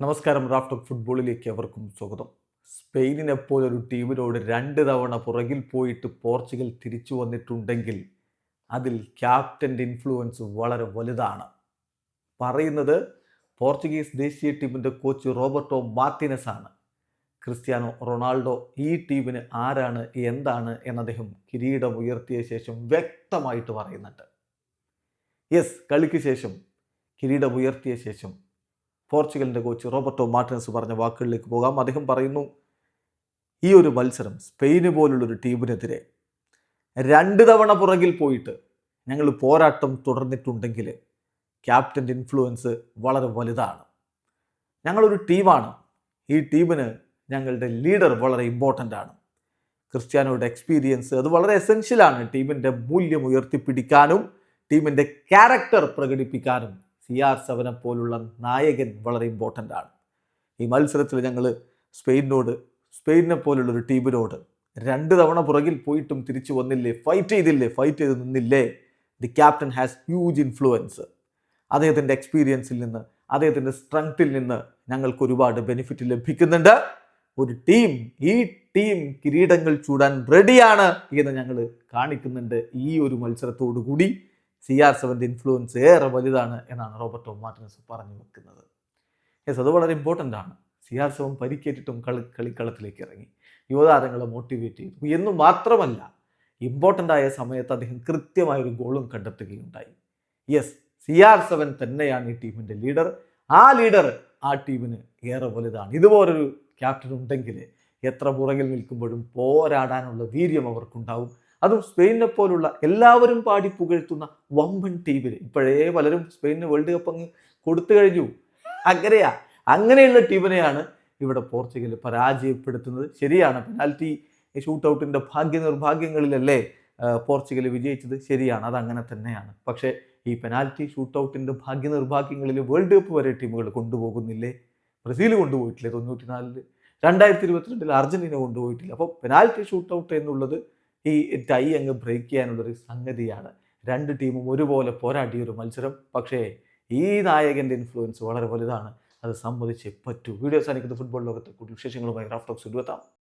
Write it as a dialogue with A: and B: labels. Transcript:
A: നമസ്കാരം റാഫ്റ്റർ ഫുട്ബോളിലേക്ക് അവർക്കും സ്വാഗതം. സ്പെയിനിനെ പോലൊരു ടീമിനോട് രണ്ട് തവണ പുറകിൽ പോയിട്ട് പോർച്ചുഗൽ തിരിച്ചു വന്നിട്ടുണ്ടെങ്കിൽ അതിൽ ക്യാപ്റ്റന്റെ ഇൻഫ്ലുവൻസ് വളരെ വലുതാണ്. പറയുന്നത് പോർച്ചുഗീസ് ദേശീയ ടീമിന്റെ കോച്ച് റോബർട്ടോ മാർട്ടിനസ് ആണ് ക്രിസ്ത്യാനോ റൊണാൾഡോ ഈ ടീമിന് ആരാണ് എന്താണ് എന്ന് അദ്ദേഹം കിരീടം ഉയർത്തിയ ശേഷം വ്യക്തമായിട്ട് പറയുന്നുണ്ട്. യെസ് കളിക്ക് ശേഷം കിരീടം ഉയർത്തിയ ശേഷം പോർച്ചുഗലിന്റെ കോച്ച് റോബർട്ടോ മാർട്ടിനസ് പറഞ്ഞ വാക്കുകളിലേക്ക് പോകാം. അദ്ദേഹം പറയുന്നു ഈ ഒരു മത്സരം സ്പെയിന് പോലുള്ളൊരു ടീമിനെതിരെ രണ്ട് തവണ പുറകിൽ പോയിട്ട് ഞങ്ങൾ പോരാട്ടം തുടർന്നിട്ടുണ്ടെങ്കിൽ ക്യാപ്റ്റന്റെ ഇൻഫ്ലുവൻസ് വളരെ വലുതാണ്. ഞങ്ങളൊരു ടീമാണ്. ഈ ടീമിന് ഞങ്ങളുടെ ലീഡർ വളരെ ഇമ്പോർട്ടന്റ് ആണ്. ക്രിസ്ത്യാനോയുടെ എക്സ്പീരിയൻസ് അത് വളരെ എസെൻഷ്യലാണ് ടീമിന്റെ മൂല്യം ഉയർത്തിപ്പിടിക്കാനും ടീമിന്റെ ക്യാരക്ടർ പ്രകടിപ്പിക്കാനും. സി ആർ സെവനെ പോലുള്ള നായകൻ വളരെ ഇമ്പോർട്ടന്റ് ആണ്. ഈ മത്സരത്തിൽ ഞങ്ങൾ സ്പെയിനോട് സ്പെയിനെ പോലുള്ളൊരു ടീമിനോട് രണ്ട് തവണ പുറകിൽ പോയിട്ടും തിരിച്ചു വന്നില്ലേ ഫൈറ്റ് ചെയ്തില്ലേ ഫൈറ്റ് ചെയ്ത് നിന്നില്ലേ the captain has huge influence അദ്ദേഹത്തിന്റെ എക്സ്പീരിയൻസിൽ നിന്ന് അദ്ദേഹത്തിന്റെ സ്ട്രെങ്ത്തിൽ നിന്ന് ഞങ്ങൾക്ക് ഒരുപാട് ബെനിഫിറ്റ് ലഭിക്കുന്നുണ്ട്. ഒരു ടീം ഈ ടീം കിരീടങ്ങൾ ചൂടാൻ റെഡിയാണ് എന്ന് ഞങ്ങൾ കാണിക്കുന്നുണ്ട് ഈ ഒരു മത്സരത്തോടു കൂടി സി ആർ സെവന്റെ ഇൻഫ്ലുവൻസ് ഏറെ വലുതാണ് എന്നാണ് റോബർട്ടോ മാർട്ടിനസ് പറഞ്ഞു വെക്കുന്നത്. യെസ് അത് വളരെ ഇമ്പോർട്ടന്റ് ആണ്. സി ആർ സെവൻ പരിക്കേറ്റിട്ടും കളി കളിക്കളത്തിലേക്ക് ഇറങ്ങി. യുവതാരങ്ങളെ മോട്ടിവേറ്റ് ചെയ്തു. എന്ന് മാത്രമല്ല ഇമ്പോർട്ടന്റ് ആയ സമയത്ത് അദ്ദേഹം കൃത്യമായ ഒരു ഗോളും കണ്ടെത്തുകയുണ്ടായി. യെസ് സി ആർ സെവൻ തന്നെയാണ് ഈ ടീമിന്റെ ലീഡർ ആ ലീഡർ ആ ടീമിന് ഏറെ വലുതാണ്. ഇതുപോലൊരു ക്യാപ്റ്റൻ ഉണ്ടെങ്കിൽ എത്ര പുറകിൽ നിൽക്കുമ്പോഴും പോരാടാനുള്ള വീര്യം അവർക്കുണ്ടാവും. അതും സ്പെയിനെ പോലുള്ള എല്ലാവരും പാടി പുകഴ്ത്തുന്ന വമ്പൻ ടീമിന് ഇപ്പോഴേ പലരും സ്പെയിനിന് വേൾഡ് കപ്പ് അങ്ങ് കൊടുത്തു കഴിഞ്ഞു. അങ്ങനെയാ. അങ്ങനെയുള്ള ടീമിനെയാണ് ഇവിടെ പോർച്ചുഗൽ പരാജയപ്പെടുത്തുന്നത്. ശരിയാണ് പെനാൽറ്റി ഷൂട്ട് ഔട്ടിന്റെ ഭാഗ്യ നിർഭാഗ്യങ്ങളിലല്ലേ പോർച്ചുഗൽ വിജയിച്ചത്? ശരിയാണ് അത് അങ്ങനെ തന്നെയാണ്. പക്ഷേ ഈ പെനാൽറ്റി ഷൂട്ട് ഔട്ടിന്റെ ഭാഗ്യ നിർഭാഗ്യങ്ങളിൽ വേൾഡ് കപ്പ് വരെ ടീമുകൾ കൊണ്ടുപോകുന്നില്ലേ? ബ്രസീൽ കൊണ്ടുപോയിട്ടില്ലേ തൊണ്ണൂറ്റിനാലിൽ രണ്ടായിരത്തി ഇരുപത്തിരണ്ടിൽ അർജന്റീന കൊണ്ടുപോയിട്ടില്ല. അപ്പോൾ പെനാൽറ്റി ഷൂട്ട് ഔട്ട് എന്നുള്ളത് ഈ ടൈ അങ്ങ് ബ്രേക്ക് ചെയ്യാനുള്ളൊരു സംഗതിയാണ്. രണ്ട് ടീമും ഒരുപോലെ പോരാടിയ ഒരു മത്സരം. പക്ഷേ ഈ നായകന്റെ ഇൻഫ്ലുവൻസ് വളരെ വലുതാണ്. അത് സമ്മതിച്ചേ പറ്റൂ. വീഡിയോസ് അനിക്കുന്ന ഫുട്ബോൾ ലോകത്തെ കൂടുതൽ വിശേഷങ്ങളുമായി റാഫ്റ്റോക്സ് എടുത്താം